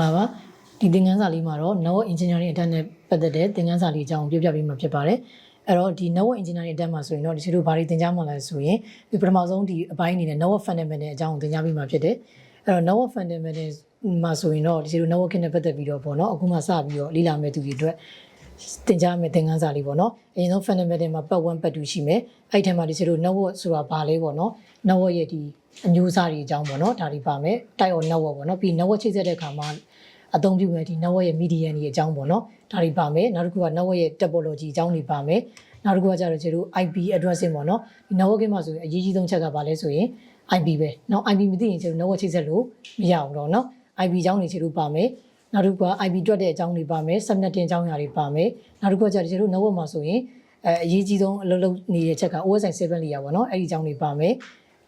္ဂလာပါဒီသင်ခန်းစာလေးမှာတော့ network engineering အတက်နဲ့ပတ်သက်တဲ့သင်ခန်းစာလေးအကြောင်းကိုပြောပြပေးမှာဖြစ်ပါတယ်အဲ့တော့ဒီ network engineering အတက်မှာဆိုရင်တော့ဒီလိုဘာတွေသင်ကြားမှာလဲဆိုရင်ဒီပထမဆုံးဒီအပိုင်းအနေနဲ့ network fundamental အကြောင်းကိုသင်ကြားပေးမှာဖြစ်တယ်အဲ့တော့ network fundamental မှာဆိုရင်တော့ဒီလို networking နဲ့ပတ်သက်ပြီးတော့ပေါ့နော်အခုမှစပြီးတော့လေ့လာမယ့်သူတွေအတွက် သင်ကြားမယ်သင်ခန်းစာလေးပေါ့နော်အရင်ဆုံး fundamental မှာပတ်ဝန်းပတ်တူရှိမယ်အဲ့ထဲမှာဒီစီတို့ network ဆိုတာဘာလဲပေါ့နော် network ရဲ့ဒီအမျိုးအစားတွေအကြောင်းပေါ့နော်ဒါတွေပါမယ် type of network ပေါ့နော်ပြီး network ချိတ်ဆက်တဲ့အခါမှာအသုံးပြုမယ်ဒီ network ရဲ့ median တွေအကြောင်းပေါ့နော်ဒါတွေပါမယ်နောက်တစ်ခုက network ရဲ့ topology အကြောင်းတွေပါမယ်နောက်တစ်ခုကကျတော့ကျတို့ IP addressing ပေါ့နော်ဒီ network မှာဆိုရင်အရေးကြီးဆုံးချက်ကဘာလဲဆိုရင် IP ပဲနော် IP မသိရင်ကျတို့ network ချိတ်ဆက်လို့မရအောင်တော့နော် IP အကြောင်းတွေကျတို့ပါမယ် နောက်တစ်ခုက IP တွက်တဲ့အကြောင်းတွေပါမယ် subnetting အကြောင်းအရာတွေပါမယ်နောက်တစ်ခုကကျတော့ကျတို့ network မှာဆိုရင်အဲအရေးကြီးဆုံးအလုပ်လုပ်နေတဲ့ချက်က OSI 7 layer ပေါ့เนาะအဲ့ဒီအကြောင်းတွေပါမယ်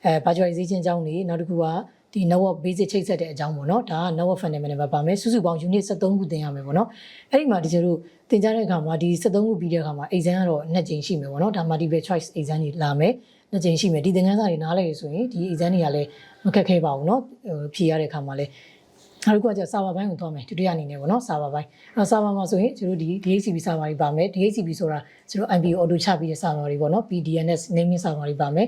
အဲ virtualization အကြောင်းတွေနောက်တစ်ခုကဒီ network basic ချိတ်ဆက်တဲ့အကြောင်းပေါ့เนาะဒါက network fundamental မှာပါမယ်စုစုပေါင်း unit 73ခုသင်ရမယ်ပေါ့เนาะအဲ့ဒီမှာဒီကျတို့သင်ကြားတဲ့အခါမှာဒီ73ခုပြီးတဲ့အခါမှာ exam ကတော့နှစ်ကြိမ်ရှိမယ်ပေါ့เนาะဒါ multiple choice exam တွေလာမယ်နှစ်ကြိမ်ရှိမယ်ဒီသင်ခန်းစာတွေနားလည်ရဆိုရင်ဒီ exam တွေကလည်းမခက်ခဲပါဘူးเนาะဟိုဖြေရတဲ့အခါမှာလည်း နောက်တစ်ခုကကျဆာဗာဘိုင်းကိုသွားမယ်ဒုတိယအနေနဲ့ပေါ့နော်ဆာဗာဘိုင်းအဲဆာဗာမှာဆိုရင်ကျတို့ဒီ DHCP ဆာဗာတွေပါမယ် DHCP ဆိုတာကျတို့ IP auto ချပြီးတဲ့ဆာဗာတွေပေါ့နော် PDNS naming ဆာဗာတွေပါမယ်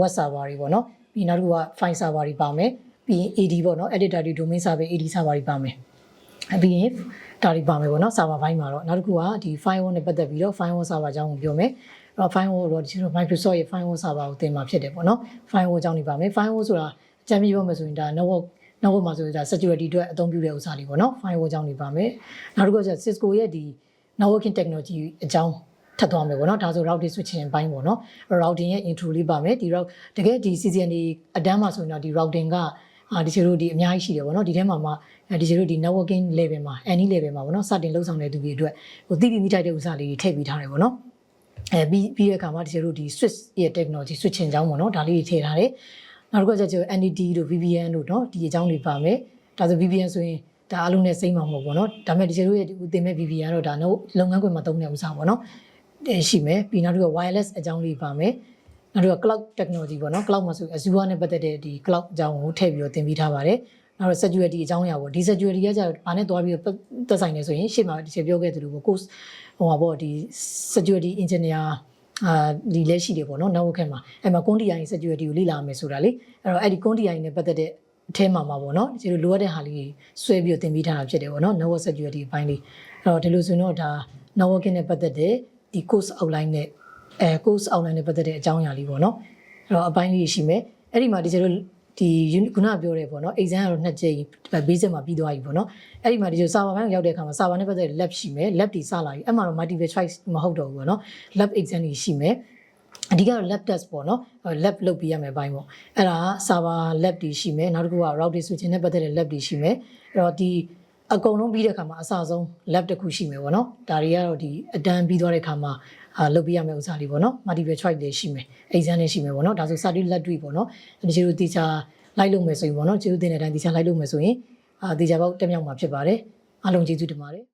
web ဆာဗာတွေပေါ့နော်ပြီးနောက်တစ်ခုက file ဆာဗာတွေပါမယ်ပြီးရင် AD ပေါ့နော် editor တွေ domain server AD ဆာဗာတွေပါမယ်အပြီးရင်ဒါတွေပါမယ်ပေါ့နော်ဆာဗာဘိုင်းမှာတော့နောက်တစ်ခုကဒီ firewall နဲ့ပတ်သက်ပြီးတော့ firewall server အကြောင်းကိုပြောမယ်အဲ့တော့ firewall တော့ဒီလို Microsoft ရဲ့ firewall server ကိုသင်မှာဖြစ်တယ်ပေါ့နော် firewall အကြောင်းတွေပါမယ် firewall ဆိုတာအကြမ်းပြောမယ်ဆိုရင်ဒါ network နောက်ဘက်မှာဆိုရင်ဒါ security အတွက်အသုံးပြုတဲ့ဥစ္စာတွေပေါ့နော် firewall အကြောင်းတွေပါမယ်နောက်တစ်ခုက Cisco ရဲ့ဒီ networking technology အကြောင်းထပ်သွားမယ်ပေါ့နော်ဒါဆို routing switching ဘိုင်းပေါ့နော် routing ရဲ့ intro လေးပါမယ်ဒီ route တကယ်ဒီ CCNA အတန်းမှာဆိုရင်တော့ဒီ routing ကအာဒီချေတို့ဒီအများကြီးရှိတယ်ပေါ့နော်ဒီထဲမှာမှဒီချေတို့ဒီ networking level မှာ any level မှာပေါ့နော်စတင်လှုပ်ဆောင်တဲ့သူတွေအတွက်ဟိုတိတိမိထိုက်တဲ့ဥစ္စာလေးတွေထည့်ပေးထားတယ်ပေါ့နော်အဲပြီးပြီးတဲ့အခါမှာဒီချေတို့ဒီ switch ရဲ့ technology switching အကြောင်းပေါ့နော်ဒါလေးတွေထည့်ထားတယ် နောက်တစ်ခုကကျတော့ NDT တို့ VPN တို့เนาะဒီအကြောင်းတွေပါမယ်ဒါဆို VPN ဆိုရင်ဒါအလုံးနဲ့စိမ့်မှာမဟုတ်ဘူးเนาะဒါပေမဲ့ဒီချေတို့ရဲ့ဒီသင်မဲ့ VPN ကတော့ဒါတော့လုပ်ငန်းခွင်မှာသုံးတဲ့ဥစ္စာပေါ့เนาะရှိမယ်ပြီးနောက်တစ်ခုက wireless အကြောင်းလေးပါမယ်နောက်တစ်ခုက cloud technology ပေါ့နော် cloud မှာဆို Azure နဲ့ပတ်သက်တဲ့ဒီ cloud အကြောင်းကိုထည့်ပြီးတော့သင်ပေးထားပါတယ်နောက်တော့ security အကြောင်းအရာပေါ့ဒီ security ကကျတော့ဘာနဲ့တွားပြီးတော့သက်ဆိုင်နေဆိုရင်ရှေ့မှာဒီချက်ပြောခဲ့သလိုပေါ့ course ဟိုပါပေါ့ဒီ security engineer အာဒီလက်ရှိတယ်ပေါ့နော် network မှာအဲ့မှာ quantity security ကိုလေ့လာမယ်ဆိုတာလေအဲ့တော့အဲ့ဒီ quantity နဲ့ပတ်သက်တဲ့အထဲမှာမှာပေါ့နော်ဒီလိုလိုအပ်တဲ့ဟာလေးဆွဲပြီးတော့သင်ပေးထားတာဖြစ်တယ်ပေါ့နော် network security အပိုင်းလေးအဲ့တော့ဒီလိုဆိုရင်တော့ဒါ networking နဲ့ပတ်သက်တဲ့ဒီ course outline နဲ့အဲ course outline နဲ့ပတ်သက်တဲ့အကြောင်းအရာလေးပေါ့နော်အဲ့တော့အပိုင်းလေးရှိမယ်အဲ့ဒီမှာဒီကျတော့ ဒီခုနပြောတယ်ပေါ့နော် exam ကတော့နှစ်ကြိမ် basic မှာပြီးသွားပြီပေါ့နော်အဲ့ဒီမှာဒီကျ server ဘိုင်းကိုရောက်တဲ့အခါမှာ server နဲ့ပတ်သက်တဲ့ lab ရှိမယ် lab တွေစလာပြီအဲ့မှာတော့ multiple choice မဟုတ်တော့ဘူးပေါ့နော် lab exam တွေရှိမယ်အဓိကတော့ lab test ပေါ့နော် lab လုပ်ပြီးရမယ်ဘိုင်းပေါ့အဲ့ဒါ server lab တွေရှိမယ်နောက်တစ်ခုက routing switching နဲ့ပတ်သက်တဲ့ lab တွေရှိမယ်အဲ့တော့ဒီ အကုန်လုံးပြီးတဲ့အခါမှာအစဆုံး lab တစ်ခုရှိမယ်ပေါ့နော်ဒါတွေကတော့ဒီအတန်းပြီးသွားတဲ့အခါမှာအာလုပ်ပြရမယ့်ဥစ္စာလေးပေါ့နော် multiple choice တွေရှိမယ် exam တွေရှိမယ်ပေါ့နော်ဒါဆို study lab တွေပေါ့နော်ဒီလိုတေချာလိုက်လုပ်မယ်ဆိုရင်ပေါ့နော်ကျေးဇူးတင်တဲ့အတိုင်းတေချာလိုက်လုပ်မယ်ဆိုရင်အာတေချာပေါက်တက်မြောက်မှာဖြစ်ပါတယ်အားလုံးကျေးဇူးတင်ပါတယ်